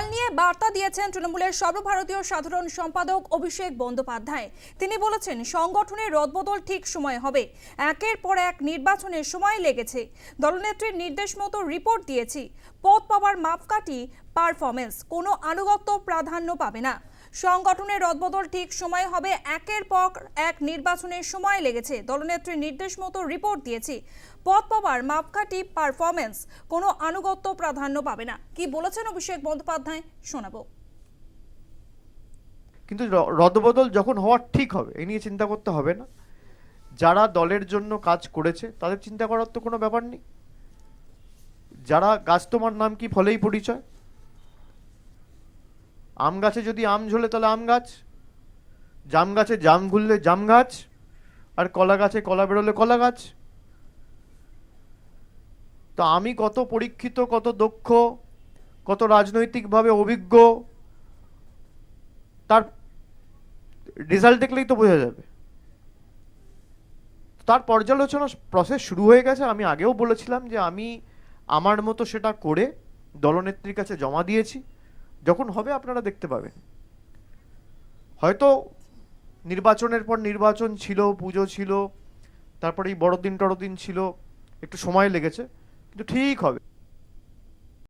দল নিয়ে বার্তা দিয়েছেন তৃণমূলের সর্বভারতীয় সাধারণ সম্পাদক অভিষেক বন্দ্যোপাধ্যায়। তিনি বলেছেন, সংগঠনের রদবদল ঠিক সময় হবে। একের পর এক নির্বাচনের সময় লেগেছে। দলনেত্রীর নির্দেশ মতো রিপোর্ট দিয়েছি। পদ পাওয়ার মাপকাঠি পারফরমেন্স কোনো আনুগত্য প্রাধান্য পাবে না। সংগঠনের রদবদল ঠিক সময় হবে। একের পর এক নির্বাচনের সময় লেগেছে। দলনেত্রীর নির্দেশ মতো রিপোর্ট দিয়েছি। পদ পাওয়ার মাপকাঠি পারফরমেন্স কোনো আনুগত্য প্রাধান্য পাবে না। কি বলেছেন অভিষেক বন্দ্যোপাধ্যায় শোনাবো। কিন্তু রদবদল যখন হওয়ার ঠিক হবে এই নিয়ে চিন্তা করতে হবে না। যারা দলের জন্য কাজ করেছে, তাদের চিন্তা করার তো কোনো ব্যাপার নেই। যারা গাছ তোমার নাম কি ফলেই পরিচয়? আম গাছে যদি আম ঝোলে তাহলে আম গাছ, জাম গাছে জাম ঘুরলে জাম গাছ, আর কলা গাছে কলা বেরোলে কলা গাছ। তো আমি কত পরীক্ষিত, কত দক্ষ, কত রাজনৈতিকভাবে অভিজ্ঞ, তার রেজাল্ট দেখলেই তো বোঝা যাবে। তার পর্যালোচনা প্রসেস শুরু হয়ে গেছে। আমি আগেও বলেছিলাম যে আমি আমার মতো সেটা করে দলনেত্রীর কাছে জমা দিয়েছি। যখন হবে আপনারা দেখতে পাবেন। হয়তো নির্বাচনের পর নির্বাচন ছিল, পুজো ছিল, তারপরে এই বড়দিন টড়দিন ছিল, একটু সময় লেগেছে, কিন্তু ঠিক হবে।